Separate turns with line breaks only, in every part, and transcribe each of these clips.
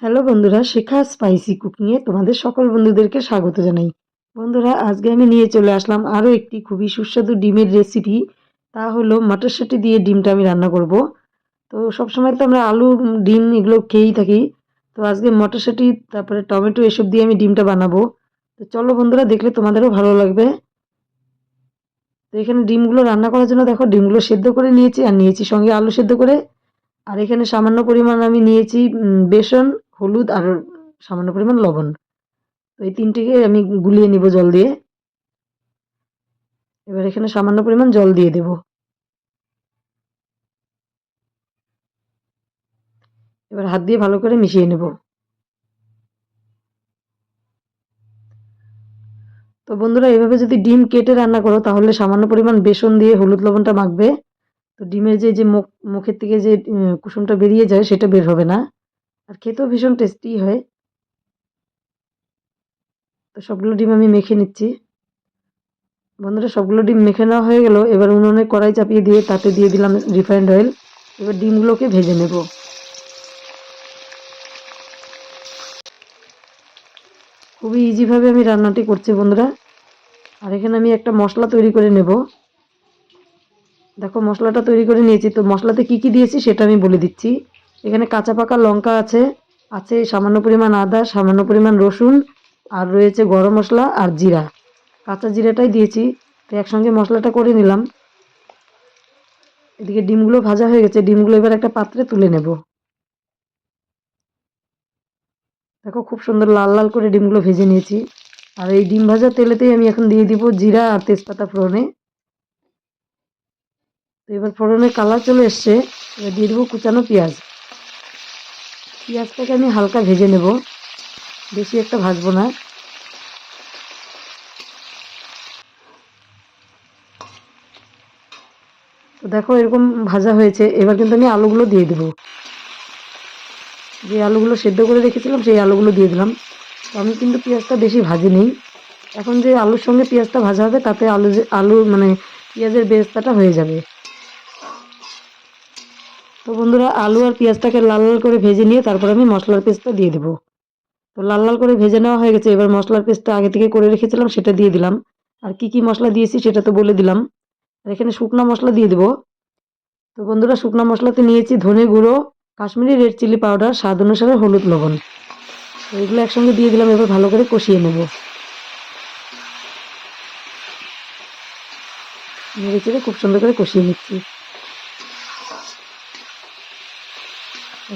Hello বন্ধুরা, শেখা spicy কুকিংয়ে তোমাদের সকল বন্ধুদেরকে স্বাগত জানাই। বন্ধুরা, আজকে আমি নিয়ে চলে আসলাম আরও একটি খুবই সুস্বাদু ডিমের রেসিপি তা হলো মটরশুঁটি দিয়ে ডিমটা আমি রান্না করব। তো সবসময় তো আমরা আলু, ডিম এগুলো খেয়েই থাকি। তো আজকে মটরশুঁটি, তারপরে টমেটো এসব দিয়ে আমি ডিমটা বানাবো। তো চলো বন্ধুরা, দেখলে তোমাদেরও ভালো লাগবে। তো এখানে ডিমগুলো রান্না করার জন্য দেখো, ডিমগুলো সেদ্ধ করে নিয়েছি আর নিয়েছি সঙ্গে আলু সেদ্ধ করে। আর এখানে সামান্য পরিমাণ আমি নিয়েছি বেসন হলুদ আর সামান্য পরিমাণ লবণ। তো এই তিনটিকে আমি গুলিয়ে নিব জল দিয়ে। এবার এখানে সামান্য পরিমাণ জল দিয়ে দেব। এবার হাত দিয়ে ভালো করে মিশিয়ে নেব। তো বন্ধুরা, এভাবে যদি ডিম কেটে রান্না করো, তাহলে সামান্য পরিমাণ বেসন দিয়ে হলুদ লবণটা মাখবে। তো ডিমের যে যে মুখ মুখের থেকে যে কুসুমটা বেরিয়ে যায়, সেটা বের হবে না। আর খেতেও ভীষণ টেস্টি হয়। তো সবগুলো ডিম আমি মেখে নিচ্ছি। বন্ধুরা, সবগুলো ডিম মেখে নেওয়া হয়ে গেল। এবার উনুনে কড়াই চাপিয়ে দিয়ে তাতে দিয়ে দিলাম রিফাইন্ড অয়েল এবার ডিমগুলোকে ভেজে নেব। খুবই ইজিভাবে আমি রান্নাটি করছি বন্ধুরা। আর এখানে আমি একটা মশলা তৈরি করে নেব। দেখো, মশলাটা তৈরি করে নিয়েছি। তো মশলাতে কি কি দিয়েছি সেটা আমি বলে দিচ্ছি। এখানে কাঁচা পাকা লঙ্কা আছে আছে সামান্য পরিমাণ আদা, সামান্য পরিমাণ রসুন, আর রয়েছে গরম মশলা আর জিরা। কাঁচা জিরাটাই দিয়েছি, তো একসঙ্গে মশলাটা করে নিলাম। এদিকে ডিমগুলো ভাজা হয়ে গেছে, ডিমগুলো এবার একটা পাত্রে তুলে নেব। দেখো খুব সুন্দর লাল লাল করে ডিমগুলো ভেজে নিয়েছি। আর এই ডিম ভাজা তেলেতেই আমি এখন দিয়ে দিব জিরা আর তেজপাতা ফোড়নে। তো এবার ফোড়নের কালার চলে এসছে, এবার দিয়ে দেবো কুচানো পেঁয়াজ। পেঁয়াজটাকে আমি হালকা ভেজে নেব। বেশি একটা ভাজবো না। তো দেখো এরকম ভাজা হয়েছে। এবার কিন্তু আমি আলুগুলো দিয়ে দেবো। যে আলুগুলো সেদ্ধ করে রেখেছিলাম, সেই আলুগুলো দিয়ে দিলাম। তো আমি কিন্তু পেঁয়াজটা বেশি ভাজি নেই এখন যে আলুর সঙ্গে পেঁয়াজটা ভাজা হবে, তাতে আলু যে আলু মানে পেঁয়াজের বেস্তাটা হয়ে যাবে। তো বন্ধুরা, আলু আর পেঁয়াজটাকে লাল লাল করে ভেজে নিয়ে তারপর আমি মশলার পেস্টটা দিয়ে দেবো। তো লাল লাল করে ভেজে নেওয়া হয়ে গেছে। এবার মশলার পেস্টটা আগে থেকে করে রেখেছিলাম, সেটা দিয়ে দিলাম। আর কি কি মশলা দিয়েছি সেটা তো বলে দিলাম। আর এখানে শুকনো মশলা দিয়ে দেবো। তো বন্ধুরা, শুকনো মশলাতে নিয়েছি ধনে গুঁড়ো, কাশ্মীরি রেড চিলি পাউডার, স্বাদ অনুসারে হলুদ লবণ। তো এগুলো একসঙ্গে দিয়ে দিলাম, এবার ভালো করে কষিয়ে নেব। নেড়ে চেড়ে খুব সুন্দর করে কষিয়ে নিচ্ছি।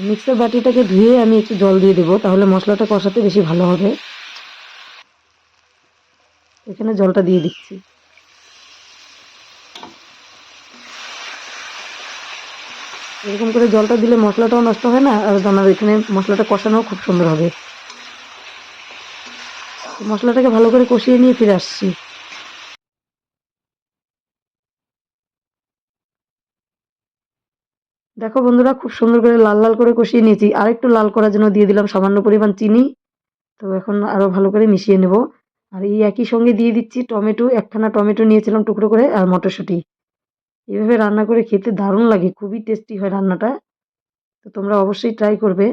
মিক্সার বাটিটাকে ধুয়ে আমি একটু জল দিয়ে দেবো, তাহলে মশলাটা কষাতে বেশি ভালো হবে। এখানে জলটা দিয়ে দিচ্ছি। এরকম করে জলটা দিলে মশলাটাও নষ্ট হয় না, আর আমার এখানে মশলাটা কষানোও খুব সুন্দর হবে। মশলাটাকে ভালো করে কষিয়ে নিয়ে ফিরে আসছি। দেখো বন্ধুরা, খুব সুন্দর করে লাল লাল করে কষিয়ে নিয়েছি। আর একটু লাল করার জন্য দিয়ে দিলাম সামান্য পরিমাণ চিনি। তো এখন আরও ভালো করে মিশিয়ে নেব। আর এই একই সঙ্গে দিয়ে দিচ্ছি টমেটো। একখানা টমেটো নিয়েছিলাম টুকরো করে আর মটরশুঁটি। এভাবে রান্না করে খেতে দারুণ লাগে, খুবই টেস্টি হয় রান্নাটা। তো তোমরা অবশ্যই ট্রাই করবে।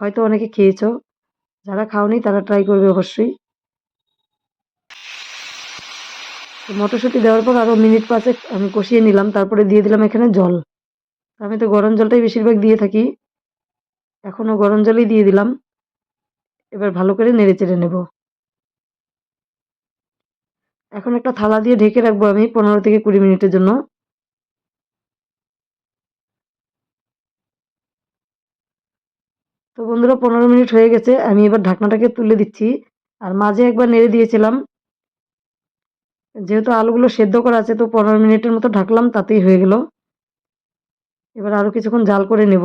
হয়তো অনেকে খেয়েছো। যারা খাওনি তারা ট্রাই করবে অবশ্যই। মটরশুঁটি দেওয়ার পর আরও মিনিট পাঁচেক আমি কষিয়ে নিলাম। তারপরে দিয়ে দিলাম এখানে জল। আমি তো গরম জলটাই বেশিরভাগ দিয়ে থাকি। এখনও গরম জলই দিয়ে দিলাম। এবার ভালো করে নেড়ে চেড়ে নেব। এখন একটা থালা দিয়ে ঢেকে রাখব আমি পনেরো থেকে কুড়ি মিনিটের জন্য। তো বন্ধুরা, পনেরো মিনিট হয়ে গেছে। আমি এবার ঢাকনাটাকে তুলে দিচ্ছি। আর মাঝে একবার নেড়ে দিয়েছিলাম। যেহেতু আলুগুলো সেদ্ধ করা আছে, তো পনেরো মিনিটের মতো ঢাকলাম, তাতেই হয়ে গেল। এবার আরও কিছুক্ষণ জাল করে নেব।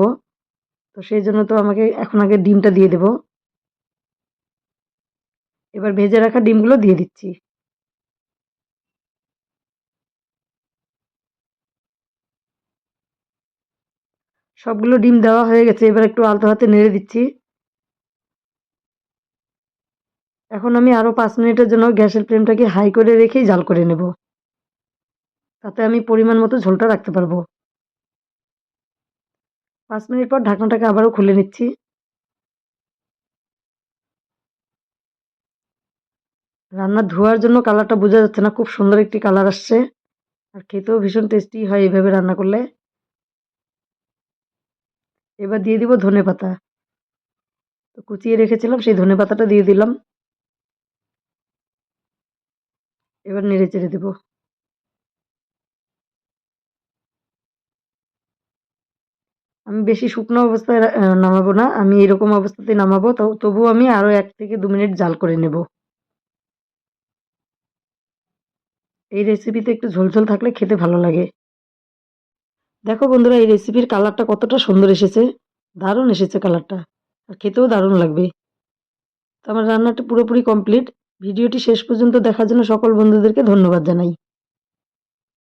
তো সেই জন্য তো আমাকে এখন আগে ডিমটা দিয়ে দেব। এবার ভেজে রাখা ডিমগুলো দিয়ে দিচ্ছি। সবগুলো ডিম দেওয়া হয়ে গেছে, এবার একটু আলতো হাতে নেড়ে দিচ্ছি। এখন আমি আরও পাঁচ মিনিটের জন্য গ্যাসের ফ্লেমটাকে হাই করে রেখেই জাল করে নেব। তাতে আমি পরিমাণ মতো ঝোলটা রাখতে পারব। পাঁচ মিনিট পর ঢাকনাটাকে আবারও খুলে নিচ্ছি। রান্না ধোয়ার জন্য কালারটা বোঝা যাচ্ছে না, খুব সুন্দর একটি কালার আসছে। আর খেতেও ভীষণ টেস্টি হয় এইভাবে রান্না করলে। এবার দিয়ে দিব ধনে পাতা। তো কুচিয়ে রেখেছিলাম, সেই ধনে পাতাটা দিয়ে দিলাম। এবার নেড়ে চেড়ে দেবো। আমি বেশি শুকনো অবস্থায় নামাবো না। আমি এরকম অবস্থাতে নামাবো তো তবুও আমি আরও এক থেকে দু মিনিট জাল করে নেব। এই রেসিপিতে একটু ঝোলঝোল থাকলে খেতে ভালো লাগে। দেখো বন্ধুরা, এই রেসিপির কালারটা কতটা সুন্দর এসেছে। দারুণ এসেছে কালারটা আর খেতেও দারুণ লাগবে। তো আমার রান্নাটা পুরোপুরি কমপ্লিট ভিডিওটি শেষ পর্যন্ত দেখার জন্য সকল বন্ধুদেরকে ধন্যবাদ জানাই।